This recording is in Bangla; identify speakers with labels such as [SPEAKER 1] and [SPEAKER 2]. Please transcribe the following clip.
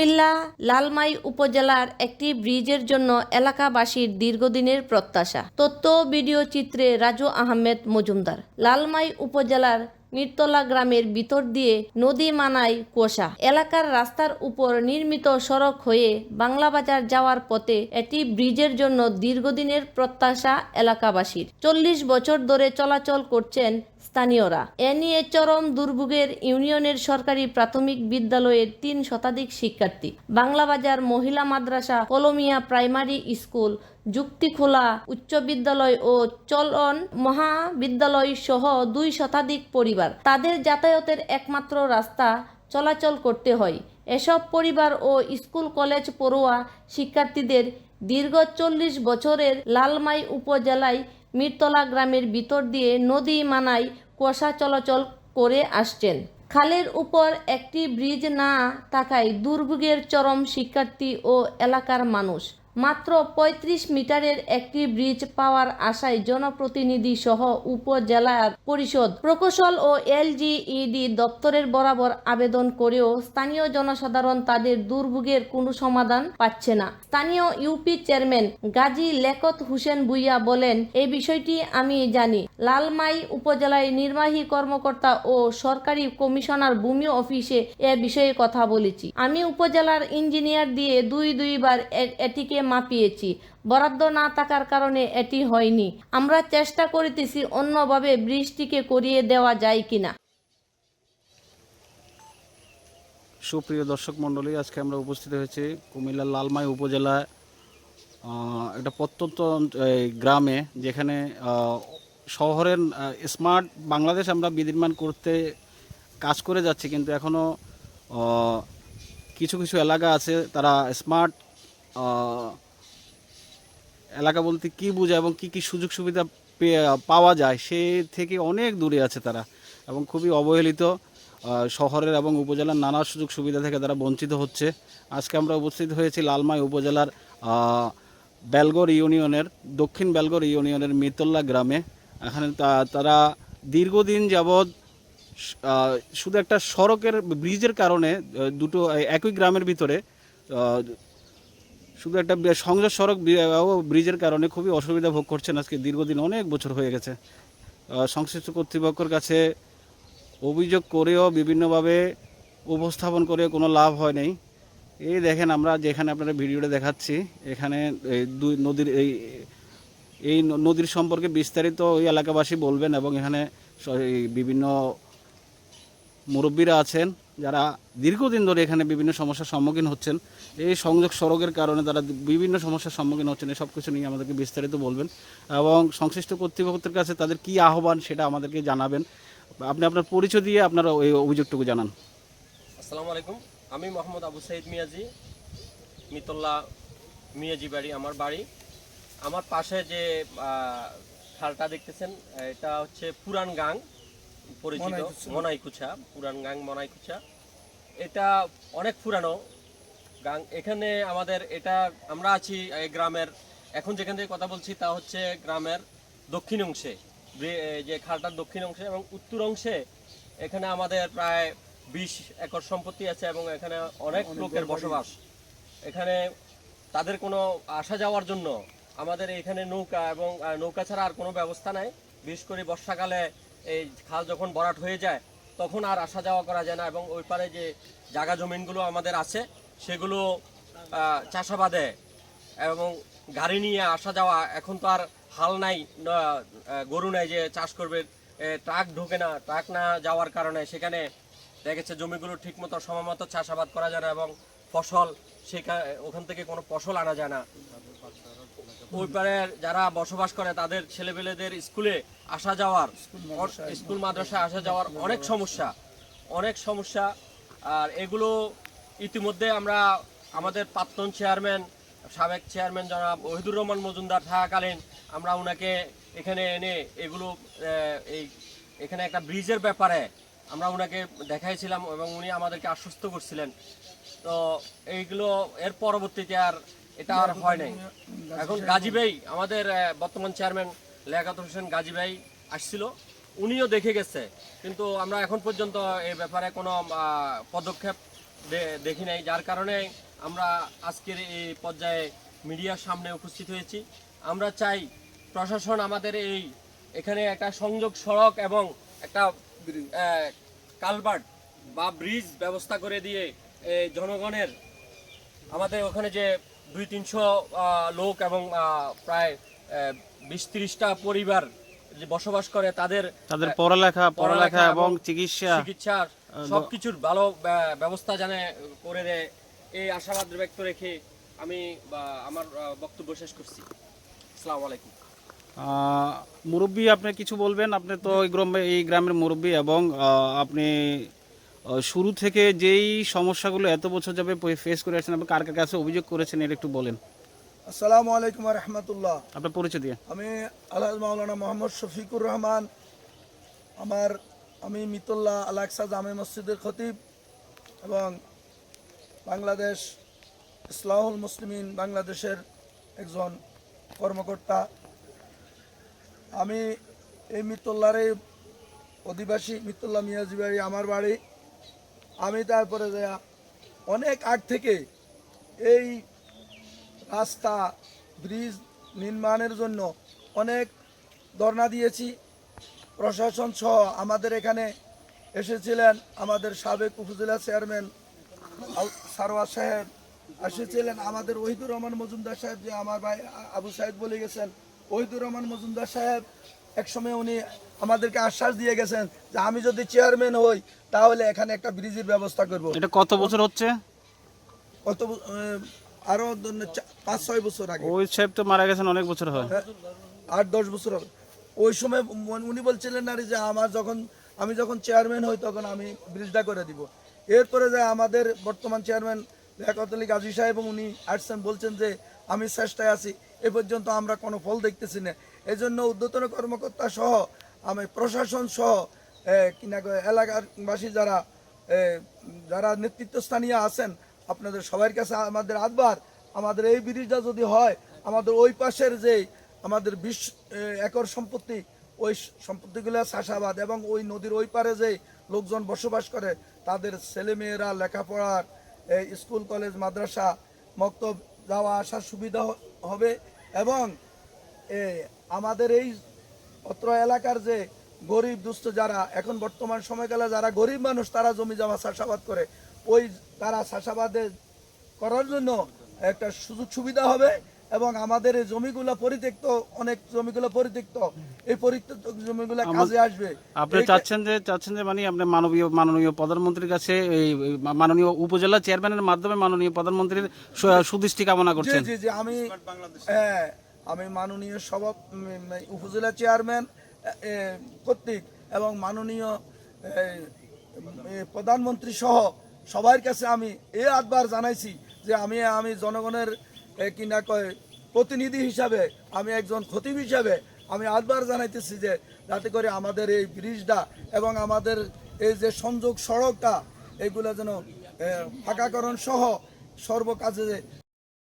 [SPEAKER 1] কুমিল্লা লালমাই উপজেলার একটি ব্রিজের জন্য এলাকাবাসীর দীর্ঘদিনের প্রত্যাশা। তথ্য ভিডিও চিত্রে রাজু আহমেদ মজুমদার। লালমাই উপজেলার মিরতলা গ্রামের ভিতর দিয়ে নদী মানায় কুয়াশা। এলাকার রাস্তার উপর নির্মিত সড়ক হয়ে বাংলাবাজার যাওয়ার পথে এটি ব্রিজের জন্য দীর্ঘদিনের প্রত্যাশা এলাকাবাসীর। চল্লিশ বছর ধরে চলাচল করছেন স্থানীয়রা। এ নিয়ে চরম দুর্ভোগের ইউনিয়নের সরকারি প্রাথমিক বিদ্যালয়ের তিন শতাধিক শিক্ষার্থী। বাংলাবাজার মহিলা মাদ্রাসা, কলমিয়া প্রাইমারি স্কুল, যুক্তিখোলা উচ্চ বিদ্যালয় ও চলন মহাবিদ্যালয় সহ দুই শতাধিক পরিবার। তাদের যাতায়াতের একমাত্র রাস্তা চলাচল করতে হয়। এসব পরিবার ও স্কুল, কলেজ পড়ুয়া শিক্ষার্থীদের দীর্ঘ চল্লিশ বছরের লালমাই উপজেলায় মিরতলা গ্রামের ভিতর দিয়ে নদী মানায় কুয়াশা চলাচল করে আসছেন। খালের উপর একটি ব্রিজ না থাকায় দুর্ভোগের চরম শিক্ষার্থী ও এলাকার মানুষ। মাত্র ৩৫ মিটারের একটি ব্রিজ পাওয়ার আশায় জনপ্রতিনিধি সহ উপজেলার পরিষদ, প্রকৌশল ও এলজিইডি দপ্তরের বরাবর আবেদন করেও স্থানীয় জনসাধারণ তাদের দুর্ভোগের কোনো সমাধান পাচ্ছে না। স্থানীয় ইউপি চেয়ারম্যান গাজী লেকত হুসেন ভুইয়া বলেন এই বিষয়টি আমি জানি। লালমাই উপজেলায় নির্বাহী কর্মকর্তা ও সরকারি কমিশনার ভূমি অফিসে এ বিষয়ে কথা বলেছি। আমি উপজেলার ইঞ্জিনিয়ার দিয়ে দুই দুইবার এটিকে মাপিয়েছি। বরাদ্দ না থাকার কারণে এটি হয়নি। আমরা চেষ্টা করিতেছি অন্যভাবে বৃষ্টিকে করিয়ে দেওয়া যায় কিনা।
[SPEAKER 2] সুপ্রিয় দর্শক মণ্ডলী আজকে আমরা উপস্থিত হয়েছি কুমিল্লার লালমাই উপজেলায় আহ, একটা প্রত্যন্ত গ্রামে যেখানে শহরের স্মার্ট বাংলাদেশ আমরা বিনির্মাণ করতে কাজ করে যাচ্ছি কিন্তু এখনও কিছু কিছু এলাকা আছে তারা স্মার্ট এলাকা বলতে কি বোঝায় এবং কি কি সুযোগ সুবিধা পাওয়া যায় সে থেকে অনেক দূরে আছে তারা এবং খুবই অবহেলিত শহরের এবং উপজেলার নানা সুযোগ সুবিধা থেকে তারা বঞ্চিত হচ্ছে। আজকে আমরা উপস্থিত হয়েছি লালমাই উপজেলার বেলগড় ইউনিয়নের, দক্ষিণ বেলগড় ইউনিয়নের মিতল্লা গ্রামে। এখানে তারা দীর্ঘদিন যাবৎ শুধু একটা সড়কের ব্রিজের কারণে দুটো, একই গ্রামের ভিতরে শুধু একটা সংযোগ সড়ক ও ব্রিজের কারণে খুবই অসুবিধা ভোগ করছেন আজকে। দীর্ঘদিন অনেক বছর হয়ে গেছে। সংশ্লিষ্ট কর্তৃপক্ষের কাছে অভিযোগ করেও বিভিন্নভাবে উপস্থাপন করে কোনো লাভ হয় নাই। এই দেখেন আমরা যেখানে আপনারা ভিডিওটা দেখাচ্ছি, এখানে এই দুই নদীর এই এই নদীর সম্পর্কে বিস্তারিত ওই এলাকাবাসী বলবেন এবং এখানে বিভিন্ন মুরব্বীরা আছেন। যারা দীর্ঘদিন ধরে এখানে বিভিন্ন সমস্যার সম্মুখীন হচ্ছেন, এই সংযোগ সড়কের কারণে তারা বিভিন্ন সমস্যার সম্মুখীন হচ্ছেন, এই কিছু নিয়ে আমাদেরকে বিস্তারিত বলবেন। এবং সংশ্লিষ্ট কর্তৃপক্ষের কাছে তাদের কি আহ্বান সেটা আমাদেরকে জানাবেন। আপনি আপনার পরিচয় দিয়ে আপনারা ওই অভিযোগটুকু জানান।
[SPEAKER 3] আসসালামু আলাইকুম। আমি মোহাম্মদ আবু সাইদ মিয়াজি মিতল্লা মিয়াজি বাড়ি, আমার বাড়ি। আমার পাশে যে খালটা দেখতেছেন, এটা হচ্ছে পুরান গাং। পরিচিত মনাইকুচা পুরান গাং মনাইকুচা এটা অনেক পুরানো গাং। এখানে আমাদের এটা আমরা আছি এই গ্রামের এখন যেখান থেকে কথা বলছি তা হচ্ছে গ্রামের দক্ষিণ অংশে যে খালটার দক্ষিণ অংশে এবং উত্তর অংশে এখানে আমাদের প্রায় বিশ একর সম্পত্তি আছে এবং এখানে অনেক লোকের বসবাস। এখানে তাদের কোনো আসা যাওয়ার জন্য আমাদের এখানে নৌকা এবং নৌকা ছাড়া আর কোনো ব্যবস্থা নাই। বিশেষ করে বর্ষাকালে এই খাল যখন বরাট হয়ে যায়, তখন আর আসা যাওয়া করা যায় না এবং ওই পারে যে জায়গা জমিনগুলো আমাদের আছে, সেগুলো চাষাবাদে এবং গাড়ি নিয়ে আসা যাওয়া এখন তো আর হাল নাই গরু নাই যে চাষ করবে। ট্রাক ঢোকে না, ট্রাক না যাওয়ার কারণে সেখানে দেখেছে জমিগুলো ঠিকমতো সময়মতো চাষাবাদ করা যায় না এবং ফসল সেখানে ওখান থেকে কোনো ফসল আনা যায় না। ওই পারে যারা বসবাস করে তাদের ছেলেপেলেদের স্কুলে আসা যাওয়ার স্কুল মাদ্রাসায় আসা যাওয়ার অনেক সমস্যা। অনেক সমস্যা। আর এগুলো ইতিমধ্যে আমরা আমাদের প্রাক্তন চেয়ারম্যান সাবেক চেয়ারম্যান জনাব ওহিদুর রহমান মজুমদার থাকাকালীন আমরা ওনাকে এখানে এনে এগুলো এই এখানে একটা ব্রিজের ব্যাপারে আমরা ওনাকে দেখাইছিলাম এবং উনি আমাদেরকে আশ্বস্ত করছিলেন। তো এইগুলো এর পরবর্তীতে আর এটা আর হয় নাই। এখন গাজী ভাই, আমাদের বর্তমান চেয়ারম্যান লেখাত হোসেন গাজী ভাই আসছিল। উনিও দেখে গেছে। কিন্তু আমরা এখন পর্যন্ত এই ব্যাপারে কোনো পদক্ষেপ দেখি নাই। যার কারণে আমরা আজকের এই পর্যায়ে মিডিয়ার সামনে উপস্থিত হয়েছি। আমরা চাই প্রশাসন আমাদের এই, এখানে একটা সংযোগ সড়ক এবং একটা কালভার্ট বা ব্রিজ ব্যবস্থা করে দিয়ে জনগণের আমাদের ওখানে যে দুই তিনশো লোক এবং প্রায় বিশ তিরিশটা পরিবার যে বসবাস করে তাদের
[SPEAKER 2] তাদের পড়ালেখা পড়ালেখা এবং চিকিৎসা।
[SPEAKER 3] চিকিৎসার সবকিছুর ভালো ব্যবস্থা জানে করে দেয় এই আশাবাদ ব্যক্ত রেখে আমি বা, আমার বক্তব্য শেষ করছি। আসসালামু আলাইকুম।
[SPEAKER 2] আহ, মুরব্বী আপনি কিছু বলবেন? আপনি তো এই গ্রামে এই গ্রামের মুরব্বী এবং আপনি শুরু থেকে যেই সমস্যাগুলো এত বছর যাবে ফেস করে আসছেন আপনি কার কার কাছে অভিযোগ করেছেন এটা একটু বলেন।
[SPEAKER 4] আসসালামু আলাইকুম রহমতুল্লাহ।
[SPEAKER 2] আপনার পরিচয় দিয়ে।
[SPEAKER 4] আমি আলহাজ মাওলানা মোহাম্মদ শফিকুর রহমান আমার আমি মিতুল্লাহ আলাকসা জামে মসজিদের খতিব এবং বাংলাদেশ ইসলাহুল মুসলিমিন বাংলাদেশের একজন কর্মকর্তা। আমি এই মিতুল্লার অধিবাসী মিতুল্লাহ মিয়াজি বাড়ি আমার বাড়ি আমি তারপরে অনেক আগ থেকে এই রাস্তা, ব্রিজ নির্মাণের জন্য অনেক ধর্ণা দিয়েছি। প্রশাসন সহ আমাদের এখানে এসেছিলেন আমাদের সাবেক উপজেলা চেয়ারম্যান সারওয়ার সাহেব, এসেছিলেন আমাদের ওহিদুর রহমান মজুমদার সাহেব যে আমার ভাই আবু সাহেব বলে গেছেন। ওহিদুর রহমান মজুমদার সাহেব একসময় উনি আমাদেরকে আশ্বাস দিয়ে গেছেন যে আমি যদি চেয়ারম্যান হই তাহলে এখানে একটা ব্রিজের ব্যবস্থা করব।
[SPEAKER 2] এটা কত বছর হচ্ছে?
[SPEAKER 4] কত আরও পাঁচ ছয় বছর আগে।
[SPEAKER 2] ওই সাহেব তো মারা গেছেন অনেক বছর হয়।
[SPEAKER 4] হ্যাঁ, আট দশ বছর হবে। ওই সময় উনি বলছিলেন না যে আমার যখন আমি যখন চেয়ারম্যান হই তখন আমি ব্রিজটা করে দিব। এরপরে যে আমাদের বর্তমান চেয়ারম্যান লিয়াকত আলী গাজী সাহেব উনি আসছেন বলছেন যে আমি চেষ্টায় আছি এ পর্যন্ত আমরা কোনো ফল দেখতেছি না। এই জন্য উদ্যতন কর্মকর্তা সহ, আমি প্রশাসন সহ কিনা এলাকারবাসী যারা যারা নেতৃত্বস্থানীয় আছেন, আপনাদের সবার কাছে আমাদের আদবার আমাদের এই ব্রিজটা যদি হয়, আমাদের ওই পাশের যে আমাদের বিশ একর সম্পত্তি, ওই সম্পত্তিগুলো চাষাবাদ এবং ওই নদীর ওই পারে যে লোকজন বসবাস করে, তাদের ছেলেমেয়েরা লেখাপড়ার স্কুল, কলেজ, মাদ্রাসা, মক্তব যাওয়া আসার সুবিধা হবে এবং আমাদের এই অত্র এলাকার যে গরিব দুস্থ যারা এখন বর্তমান সময়কালে যারা গরিব মানুষ তারা জমি জমা চাষাবাদ করে। ওই তারা চাষাবাদে করার জন্য একটা সুযোগ সুবিধা হবে এবং আমাদের এই জমিগুলো পরিত্যক্ত অনেক জমিগুলো পরিত্যক্ত। এই পরিত্যক্ত জমিগুলো কাজে আসবে।
[SPEAKER 2] আপনি চাচ্ছেন যে চাচ্ছেন যে মানে আপনি মাননীয় মাননীয় প্রধানমন্ত্রীর কাছে এই মাননীয় উপজেলা চেয়ারম্যানের মাধ্যমে মাননীয় প্রধানমন্ত্রীর সুদৃষ্টি কামনা করছেন।
[SPEAKER 4] জি জি আমি হ্যাঁ আমি মাননীয় সভা উপজেলা চেয়ারম্যান কর্তৃক এবং মাননীয় প্রধানমন্ত্রী সহ সবার কাছে আমি এ আদবার জানাইছি যে আমি আমি জনগণের কি না কয়, প্রতিনিধি হিসাবে, আমি একজন খতিব হিসাবে আমি আদবার জানাইতেছি যে যাতে করে আমাদের এই ব্রিজটা এবং আমাদের এই যে সংযোগ সড়কটা, এগুলো যেন ফাঁকাকরণ সহ সর্বকাজে